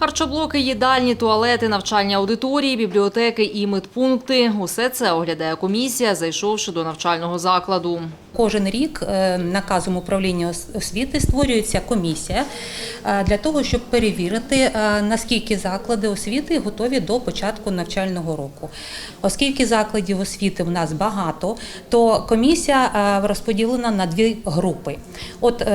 Харчоблоки, їдальні, туалети, навчальні аудиторії, бібліотеки і медпункти – усе це оглядає комісія, зайшовши до навчального закладу. Кожен рік е, наказом управління освіти створюється комісія е, для того, щоб перевірити, е, наскільки заклади освіти готові до початку навчального року. Оскільки закладів освіти в нас багато, то комісія розподілена на дві групи. От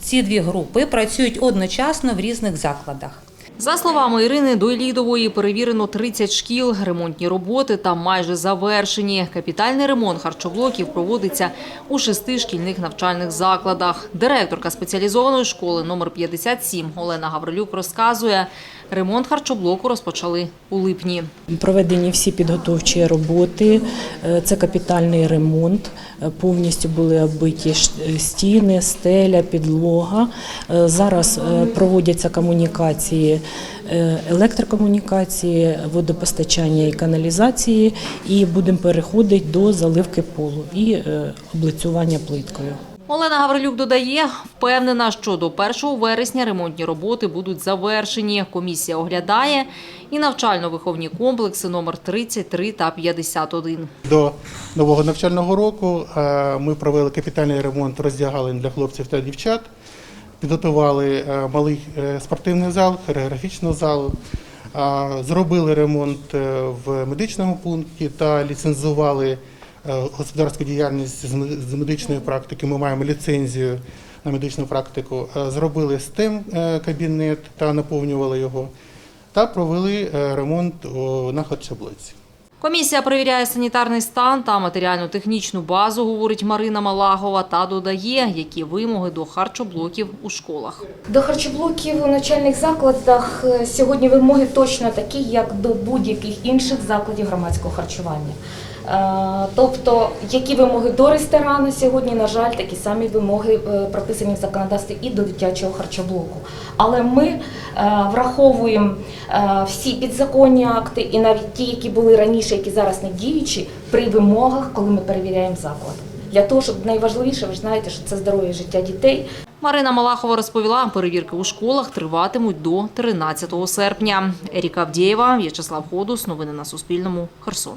ці дві групи працюють одночасно в різних закладах. За словами Ірини Дойлідової, перевірено 30 шкіл, ремонтні роботи там майже завершені. Капітальний ремонт харчоблоків проводиться у шести шкільних навчальних закладах. Директорка спеціалізованої школи номер 57 Олена Гаврилюк розказує, ремонт харчоблоку розпочали у липні. Проведені всі підготовчі роботи, е, це капітальний ремонт. Е, Повністю були оббиті е, стіни, стеля, підлога. Зараз проводяться комунікації, електрокомунікації, водопостачання і каналізації, і будемо переходити до заливки полу і е, облицювання плиткою. Олена Гаврилюк додає, впевнена, що до 1 вересня ремонтні роботи будуть завершені. Комісія оглядає і навчально-виховні комплекси номер 33 та 51. До нового навчального року е, ми провели капітальний ремонт роздягалень для хлопців та дівчат, підготували е, малий е, спортивний зал, хореографічну залу, е, зробили ремонт в медичному пункті та ліцензували господарську діяльність з медичної практики. Ми маємо ліцензію на медичну практику. Зробили STEM кабінет та наповнювали його, та провели ремонт на харчоблоці. Комісія перевіряє санітарний стан та матеріально-технічну базу, говорить Марина Малагова, та додає, які вимоги до харчоблоків у школах. До харчоблоків у навчальних закладах е, сьогодні вимоги точно такі, як до будь-яких інших закладів громадського харчування. Е, Тобто, які вимоги до ресторану сьогодні, на жаль, такі самі вимоги е, прописані в законодавстві і до дитячого харчоблоку. Але ми е, враховуємо всі підзаконні акти і навіть ті, які були раніше, які зараз не діючі, при вимогах, коли ми перевіряємо заклад. Для того, щоб найважливіше, ви ж знаєте, що це здоров'я життя дітей. Марина Малахова розповіла, перевірки у школах триватимуть до 13 серпня. Еріка Авдєєва, В'ячеслав Ходус. Новини на Суспільному. Херсон.